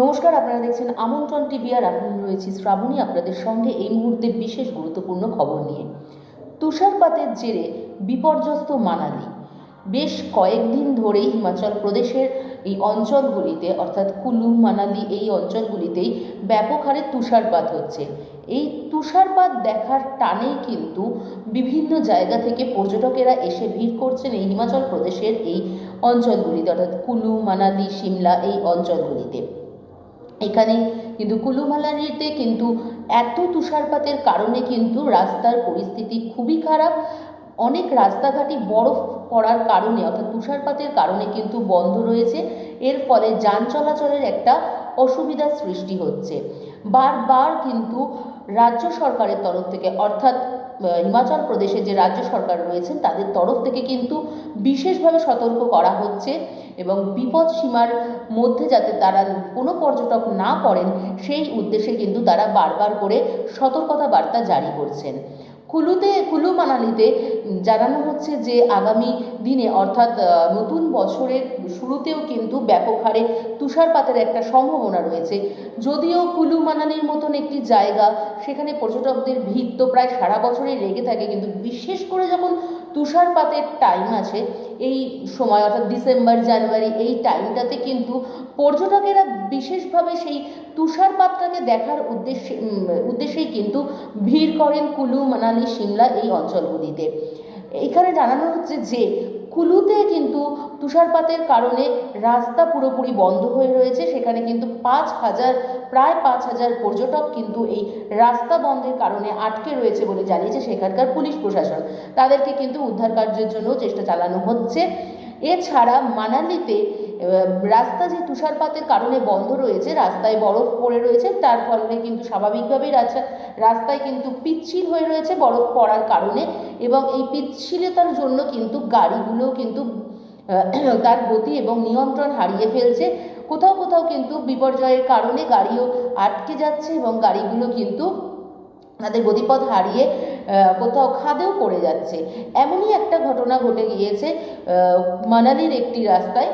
নমস্কার, আপনারা দেখছেন আমন্ত্রণ টিভি আর আমি রয়েছি শ্রাবণী আপনাদের সঙ্গে এই মুহূর্তে বিশেষ গুরুত্বপূর্ণ খবর নিয়ে। তুষারপাতের জেরে বিপর্যস্ত মানালি। বেশ কয়েকদিন ধরেই হিমাচল প্রদেশের এই অঞ্চলগুলিতে, অর্থাৎ কুলু মানালি এই অঞ্চলগুলিতেই ব্যাপক হারে তুষারপাত হচ্ছে। এই তুষারপাত দেখার টানেই কিন্তু বিভিন্ন জায়গা থেকে পর্যটকেরা এসে ভিড় করছেন এই হিমাচল প্রদেশের এই অঞ্চলগুলিতে, অর্থাৎ কুলু মানালি, সিমলা এই অঞ্চলগুলিতে। এখানে কিন্তু কুলুমালানিতে কিন্তু এত তুষারপাতের কারণে কিন্তু রাস্তার পরিস্থিতি খুবই খারাপ। অনেক রাস্তাঘাটই বরফ পড়ার কারণে অর্থাৎ তুষারপাতের কারণে কিন্তু বন্ধ রয়েছে। এর ফলে যান চলাচলের একটা অসুবিধার সৃষ্টি হচ্ছে। বারবার কিন্তু রাজ্য সরকারের তরফ থেকে অর্থাৎ হিমাচল প্রদেশের যে রাজ্য সরকার রয়েছেন, তাদের তরফ থেকে কিন্তু বিশেষভাবে সতর্ক করা হচ্ছে এবং বিপদ সীমার মধ্যে যাতে তারা কোনো পর্যটক না করেন সেই উদ্দেশ্যে কিন্তু তারা বারবার করে সতর্কতা বার্তা জারি করছেন। কুলুতে, কুলু মানালিতে জানানো হচ্ছে যে আগামী দিনে, অর্থাৎ নতুন বছরের শুরুতেও কিন্তু ব্যাপক হারে তুষারপাতের একটা সম্ভাবনা রয়েছে। যদিও কুলু মানালির মতন একটি জায়গা, সেখানে পর্যটকদের ভিড় তো প্রায় সারা বছরই লেগে থাকে, কিন্তু বিশেষ করে যখন তুষারপাতের টাইম আছে, এই সময়, অর্থাৎ ডিসেম্বর, জানুয়ারি, এই টাইমটাতে কিন্তু পর্যটকেরা বিশেষভাবে সেই তুষারপাতটাকে দেখার উদ্দেশ্যে উদ্দেশ্যেই কিন্তু ভিড় করেন কুলু মানালি সিমলা এই অঞ্চলগুলিতে। এখানে জানানো হচ্ছে যে কুলুতে কিন্তু তুষারপাতের কারণে রাস্তা পুরোপুরি বন্ধ হয়ে রয়েছে। সেখানে কিন্তু পাঁচ হাজার, প্রায় পাঁচ হাজার পর্যটক কিন্তু এই রাস্তা বন্ধের কারণে আটকে রয়েছে বলে জানিয়েছে সেখানকার পুলিশ প্রশাসন। তাদেরকে কিন্তু উদ্ধার কার্যের জন্য চেষ্টা চালানো হচ্ছে। এছাড়া মানালিতে রাস্তা যে তুষারপাতের কারণে বন্ধ রয়েছে, রাস্তায় বরফ পড়ে রয়েছে, তার ফলে কিন্তু স্বাভাবিকভাবেই রাস্তা রাস্তায় কিন্তু পিচ্ছিল হয়ে রয়েছে বরফ পড়ার কারণে এবং এই পিচ্ছিলতার জন্য কিন্তু গাড়িগুলো কিন্তু তার গতি এবং নিয়ন্ত্রণ হারিয়ে ফেলছে। কোথাও কোথাও কিন্তু বিপর্যয়ের কারণে গাড়িও আটকে যাচ্ছে এবং গাড়িগুলো কিন্তু তাদের গতিপথ হারিয়ে কোথাও খাদেও পড়ে যাচ্ছে। এমনই একটা ঘটনা ঘটে গিয়েছে মানালির একটি রাস্তায়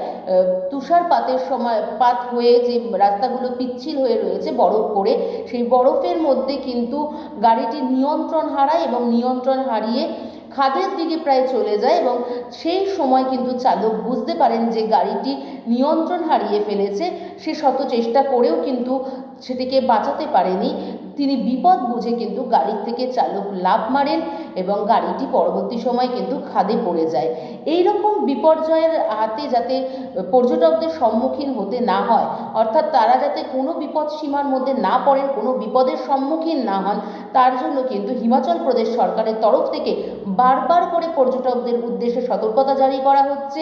তুষারপাতের সময় পাত হয়ে যে রাস্তাগুলো পিচ্ছিল হয়ে রয়েছে বরফ পড়ে, সেই বরফের মধ্যে কিন্তু গাড়িটি নিয়ন্ত্রণ হারায় এবং নিয়ন্ত্রণ হারিয়ে খাদের দিকে প্রায় চলে যায় এবং সেই সময় কিন্তু চালক বুঝতে পারেন যে গাড়িটি নিয়ন্ত্রণ হারিয়ে ফেলেছে, সে শত চেষ্টা করেও কিন্তু সেটিকে বাঁচাতে পারেনি। তিনি বিপদ বুঝে কিন্তু গাড়ির থেকে চালক লাভ মারেন এবং গাড়িটি পরবর্তী সময় কিন্তু খাদে পড়ে যায়। এই রকম বিপর্যয়ের হাতে যাতে পর্যটকদের সম্মুখীন হতে না হয়, অর্থাৎ তারা যাতে কোনো বিপদ সীমার মধ্যে না পড়েন, কোনো বিপদের সম্মুখীন না হন, তার জন্য কিন্তু হিমাচল প্রদেশ সরকারের তরফ থেকে বারবার করে পর্যটকদের উদ্দেশ্যে সতর্কতা জারি করা হচ্ছে।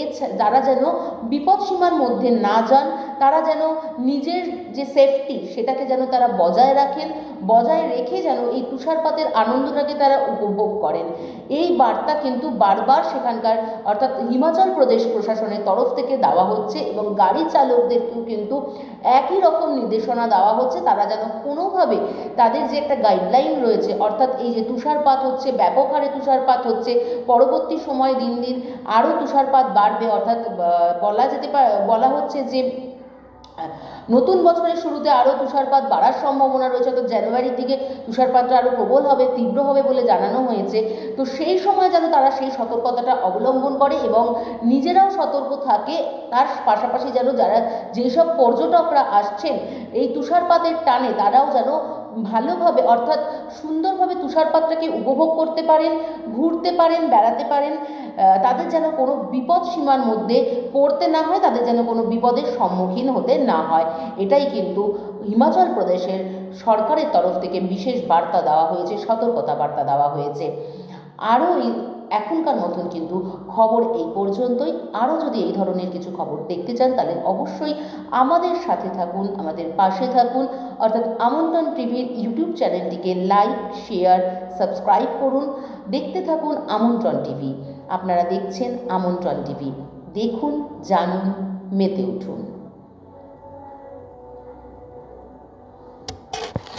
এছাড়া যারা যেন বিপদ সীমার মধ্যে না যান, তারা যেন নিজের যে সেফটি সেটাকে যেন তারা বজায় রাখেন। বজায় রেখে যেন এই তুষারপাতের আনন্দটাকে তারা উপভোগ করেন। এই বার্তা কিন্তু বারবার সেখানকার অর্থাৎ হিমাচল প্রদেশ প্রশাসনের তরফ থেকে দেওয়া হচ্ছে এবং গাড়ি চালকদেরকেও কিন্তু একই রকম নির্দেশনা দেওয়া হচ্ছে। তারা যেন কোনোভাবে তাদের যে একটা গাইডলাইন রয়েছে, অর্থাৎ এই যে তুষারপাত হচ্ছে, ব্যাপক হারে তুষারপাত হচ্ছে, পরবর্তী সময় দিন দিন আরও তুষারপাত বাড়বে, অর্থাৎ বলা যেতে পারে বলা হচ্ছে যে নতুন বছরের শুরুতে আরও তুষারপাত বাড়ার সম্ভাবনা রয়েছে তো জানুয়ারির দিকে তুষারপাতটা আরও প্রবল হবে, তীব্র হবে বলে জানানো হয়েছে। তো সেই সময় যেন তারা সেই সতর্কতাটা অবলম্বন করে এবং নিজেরাও সতর্ক থাকে, তার পাশাপাশি যেন যারা যেসব পর্যটকরা আসছেন, এই তুষারপাতের টানে তারাও যেন ভালোভাবে, অর্থাৎ সুন্দরভাবে তুষারপাতটাকে উপভোগ করতে পারেন, ঘুরতে পারেন, বেড়াতে পারেন তাদের যেন কোনো বিপদ সীমার মধ্যে পড়তে না হয়, তাদের যেন কোনো বিপদের সম্মুখীন হতে না হয়। এটাই কিন্তু হিমাচল প্রদেশের সরকারের তরফ থেকে বিশেষ বার্তা দেওয়া হয়েছে, সতর্কতা বার্তা দেওয়া হয়েছে। আরও এখনকার মতন কিন্তু খবর এই পর্যন্তই। আরও যদি এই ধরনের কিছু খবর দেখতে চান, তাহলে অবশ্যই আমাদের সাথে থাকুন, আমাদের পাশে থাকুন। অর্থাৎ আমন্ত্রণ টিভির ইউটিউব চ্যানেলটিকে লাইক, শেয়ার, সাবস্ক্রাইব করুন। দেখতে থাকুন আমন্ত্রণ টিভি। আপনারা দেখছেন আমন্ত্রণ টিভি। দেখুন, জানুন, মেতে উঠুন।